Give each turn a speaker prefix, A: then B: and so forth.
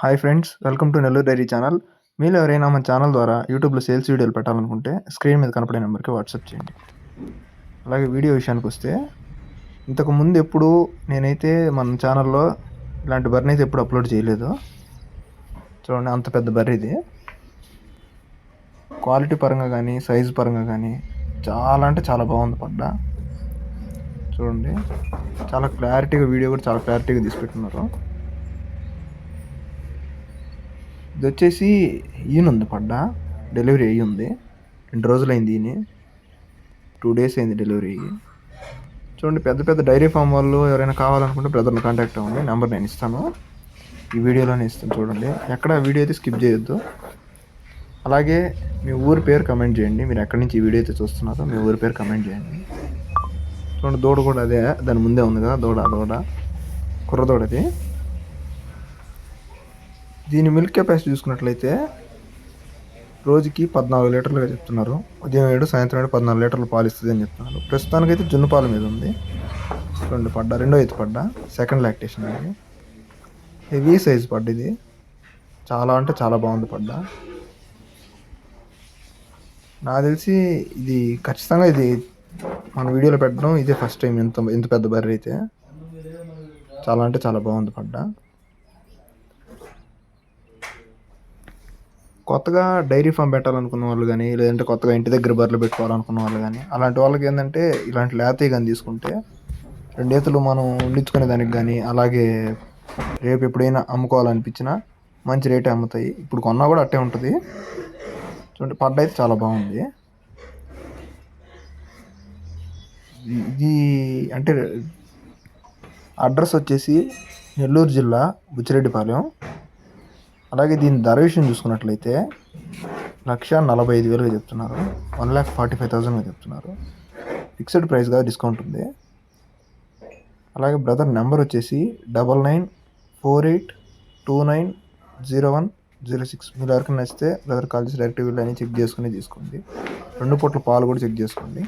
A: Hi friends welcome to Nellore diary channel మీరు ఎవరైనా మన ఛానల్ ద్వారా యూట్యూబ్లో సేల్స్ వీడియోలు పెట్టాలనుకుంటే స్క్రీన్ మీద కనపడే నెంబర్కి వాట్సాప్ చేయండి. అలాగే వీడియో విషయానికి వస్తే ఇంతకు ముందు ఎప్పుడు నేనైతే మన ఛానల్లో ఇలాంటి బర్ని అయితే ఎప్పుడు అప్లోడ్ చేయలేదు. చూడండి అంత పెద్ద బర్రె ఇది. క్వాలిటీ పరంగా కానీ సైజు పరంగా కానీ చాలా అంటే చాలా బాగుంది పడ్డ చూడండి చాలా క్లారిటీగా వీడియో కూడా చాలా క్లారిటీగా తీసి పెట్టున్నారు. ఇది వచ్చేసి ఈయన ఉంది పడ్డ? డెలివరీ అయ్యి ఉంది రెండు రోజులు అయింది ఈయన. టూ డేస్ అయింది డెలివరీ అయ్యి. చూడండి పెద్ద పెద్ద డైరీ ఫామ్ వాళ్ళు ఎవరైనా కావాలనుకుంటే బ్రదర్ని కాంటాక్ట్ అవ్వండి. నెంబర్ నేను ఇస్తాను. ఈ వీడియోలోనే ఇస్తాను చూడండి. ఎక్కడ వీడియో అయితే స్కిప్ చేయొద్దు. అలాగే మీ ఊరి పేరు కమెంట్ చేయండి. మీరు ఎక్కడి నుంచి ఈ వీడియో అయితే చూస్తున్నారో మీ ఊరి పేరు కమెంట్ చేయండి. చూడండి దూడ కూడా అదే. దాని ముందే ఉంది కదా దూడ దూడ. కుర్ర దూడ అది. దీని మిల్క్ కెపాసిటీ చూసుకున్నట్లయితే రోజుకి పద్నాలుగు లీటర్లుగా చెప్తున్నారు. ఉదయం ఏడు సాయంత్రం ఏడు పద్నాలుగు లీటర్లు పాలు ఇస్తుంది అని చెప్తున్నారు. ప్రస్తుతానికైతే జున్ను పాల మీద ఉంది. రెండు పడ్డ రెండో అయితే పడ్డ సెకండ్ లాక్టేషన్ అది హెవీ సైజ్ పడ్డ ఇది. చాలా అంటే చాలా బాగుంది పడ్డ. నాకు తెలిసి ఇది ఖచ్చితంగా ఇది మన వీడియోలో పెట్టడం ఇదే ఫస్ట్ టైం ఇంత ఇంత పెద్ద బర్రె అయితే. చాలా అంటే చాలా బాగుంది పడ్డ. కొత్తగా డైరీ ఫామ్ పెట్టాలనుకున్న వాళ్ళు కానీ లేదంటే కొత్తగా ఇంటి దగ్గర బర్రెలు పెట్టుకోవాలనుకున్న వాళ్ళు కానీ అలాంటి వాళ్ళకి ఏంటంటే ఇలాంటి లేతవి కానీ తీసుకుంటే రెండేతులు మనం ఉండించుకునే దానికి కానీ అలాగే రేపు ఎప్పుడైనా అమ్ముకోవాలనిపించినా మంచి రేటే అమ్ముతాయి. ఇప్పుడు కొన్నా కూడా అట్టే ఉంటుంది. చూడండి పడ్డ అయితే చాలా బాగుంది. ఇది అంటే అడ్రస్ వచ్చేసి నెల్లూరు జిల్లా బుచ్చిరెడ్డిపాలెం. అలాగే దీని ధర విషయం చూసుకున్నట్లయితే లక్ష నలభై ఐదు వేలుగా చెప్తున్నారు. వన్ ల్యాక్ ఫార్టీ ఫైవ్ థౌసండ్గా చెప్తున్నారు. ఫిక్స్డ్ ప్రైస్గా డిస్కౌంట్ ఉంది. అలాగే బ్రదర్ నెంబర్ వచ్చేసి double nine four eight two nine zero one zero six. మీరు ఎవరికి నచ్చితే బ్రదర్ కాల్ చేసి డైరెక్ట్ వీళ్ళు అని చెక్ చేసుకుని తీసుకోండి. రెండు పూట్ల పాలు కూడా చెక్ చేసుకోండి.